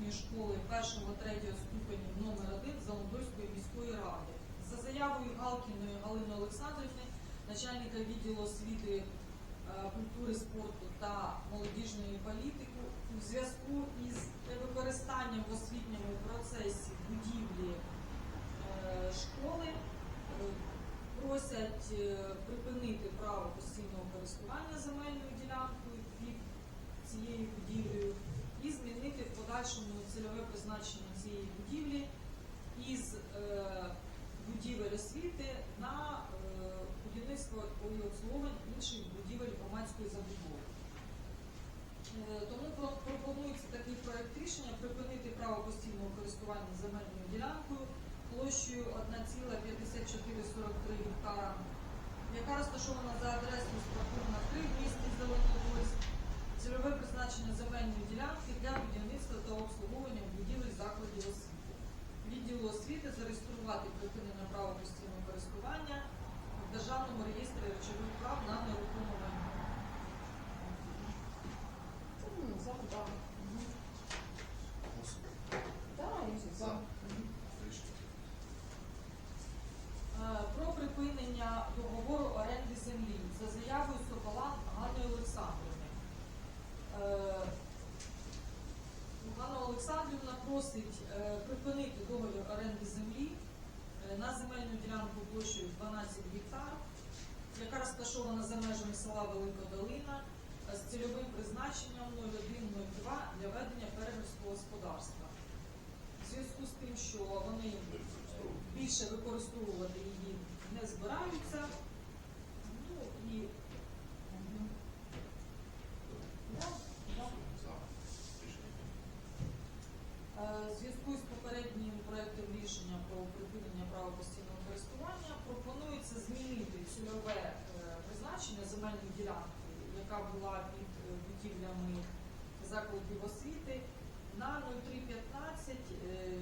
середньої школи 1-3 ступенів номер 1 Залодольської міської ради. За заявою Галкіної Галини Олександрівни, начальника відділу освіти, е, культури, спорту та молодіжної політики, у зв'язку із використанням в освітньому процесі будівлі е, школи е, просять припинити право постійного користування земельною ділянкою цією будівлею і змінити в подальшому цільове призначення цієї будівлі із е, будівель освіти на е, будівництво і обслуговування інших будівель громадської забудови. Е, Тому пропонується такий проект рішення припинити право постійного користування земельною ділянкою площею 1,5443 гектара, яка розташована за адресою Спортивна 3 в місті Зеленодольськ. Цільове призначення земельної ділянки для будівництва та обслуговування будівель закладів освіти. Відділу освіти зареєструвати припинення права постійного користування в Державному реєстрі речових прав на нерухоме майно. Ну, За, да. Мгм. Да, і за. Мгм. Е, про припинення договору оренди землі за заявою Сокола Ганни Олександрівни. Е, Ганна Олександрівна просить е, припинити договір оренди землі е, на земельну ділянку площею 12 гектар, яка розташована за межами села Велика Долина е, з цільовим призначенням 0102 для ведення фермерського господарства. В зв'язку з тим, що вони більше використовувати її не збираються. Ну і Мгм. да, да. Е, В зв'язку з попереднім проектом рішення про припинення права постійного користування пропонується змінити цільове е, призначення земельної ділянки, яка була під е, будівлями закладів освіти, на 0315 е,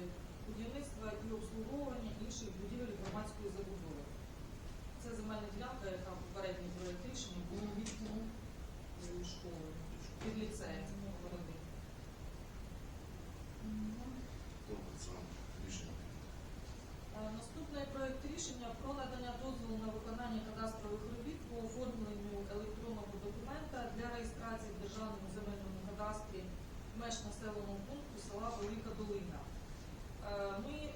будівництва і обслуговування інших будівель громадської забудови. Це земельна ділянка, яка в попередній проєкт рішення була від е, школи, рішення про надання дозволу на виконання кадастрових робіт по оформленню електронного документа для реєстрації в Державному земельному кадастрі меж населеного пункту села Велика Долина. Е, Ми е,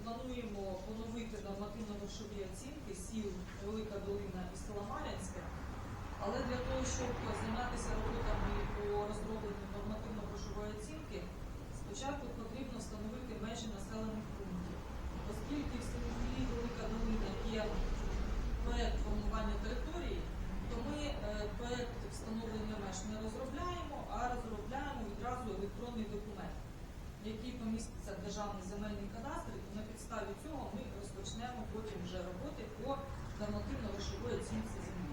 плануємо поновити нормативно-грошові оцінки сіл Велика Долина і села Мар'янське, але для того, щоб зайнятися роботами по розробленню нормативно-грошової оцінки, в державний земельний кадастр, і на підставі цього ми розпочнемо потім вже роботи по нормативно-грошовій оцінці землі.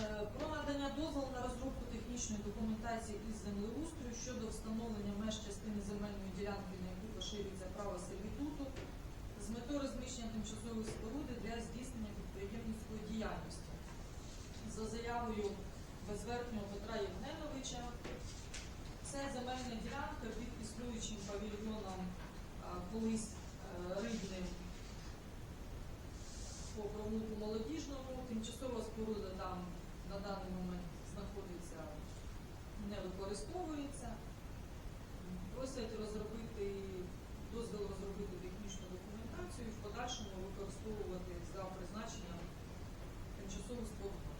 Е, Про надання дозволу на розробку технічної документації із землеустрою щодо встановлення меж частини земельної ділянки, на яку поширюється право сервітуту, з метою розміщення тимчасової споруди для здійснення підприємницької діяльності. За заявою безверхнього Петра Євгеновича, це земельна ділянка під існуючим павільйоном колись е, рибним по провулку молодіжному. Тимчасова споруда там на даний момент знаходиться, не використовується. Просять розробити дозвіл розробити технічну документацію і в подальшому використовувати за призначенням тимчасову споруду.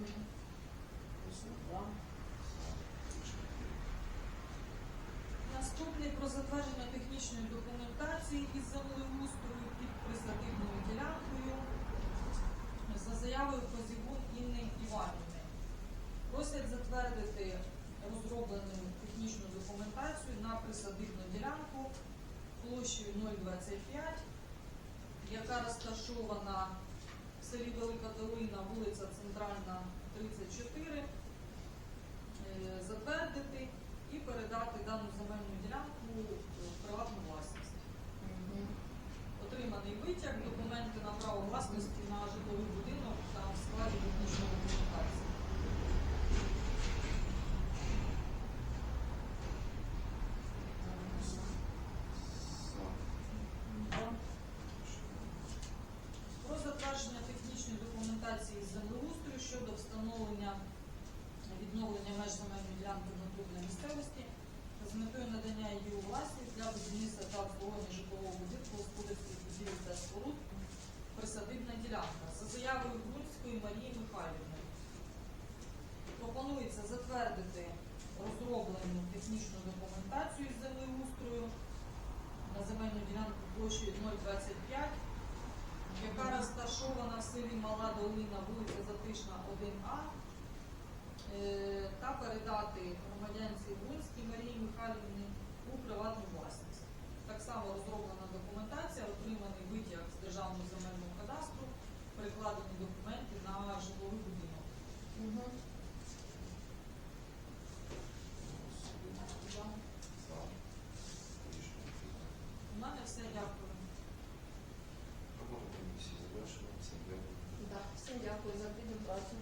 Мгм. Да. Наступний про затвердження технічної документації із землеустрою під присадибною ділянкою за заявою Козігун Інни Іванівни. Просять затвердити розроблену технічну документацію на присадибну ділянку площею 025, яка розташована в селі Велика Долина, вулиця Центральна, 34, передати дану земельну ділянку в приватну власність. Отриманий витяг, документи на право власності на житловий будинок та в складі технічної документації. Про затвердження технічної документації з землеустрою щодо встановлення відновлення меж земельної ділянки в натурній місцевості з метою надання її у власність для будівництва та обслуговування житлового будинку господарських будівель та споруд присадибна ділянка за заявою Грунської Марії Михайлівни. Пропонується затвердити розроблену технічну документацію з землеустрою на земельну ділянку площею 025, яка розташована в селі Мала Долина, вулиця Затишна, 1А, е, та передати громадянці Гунській Марії Михайлівні у приватну власність. Так само розроблена документація, отриманий витяг з державного земельного кадастру, перекладені документи на житловий будинок. Угу. У мене все дякую. Всім дякую за плідну працю.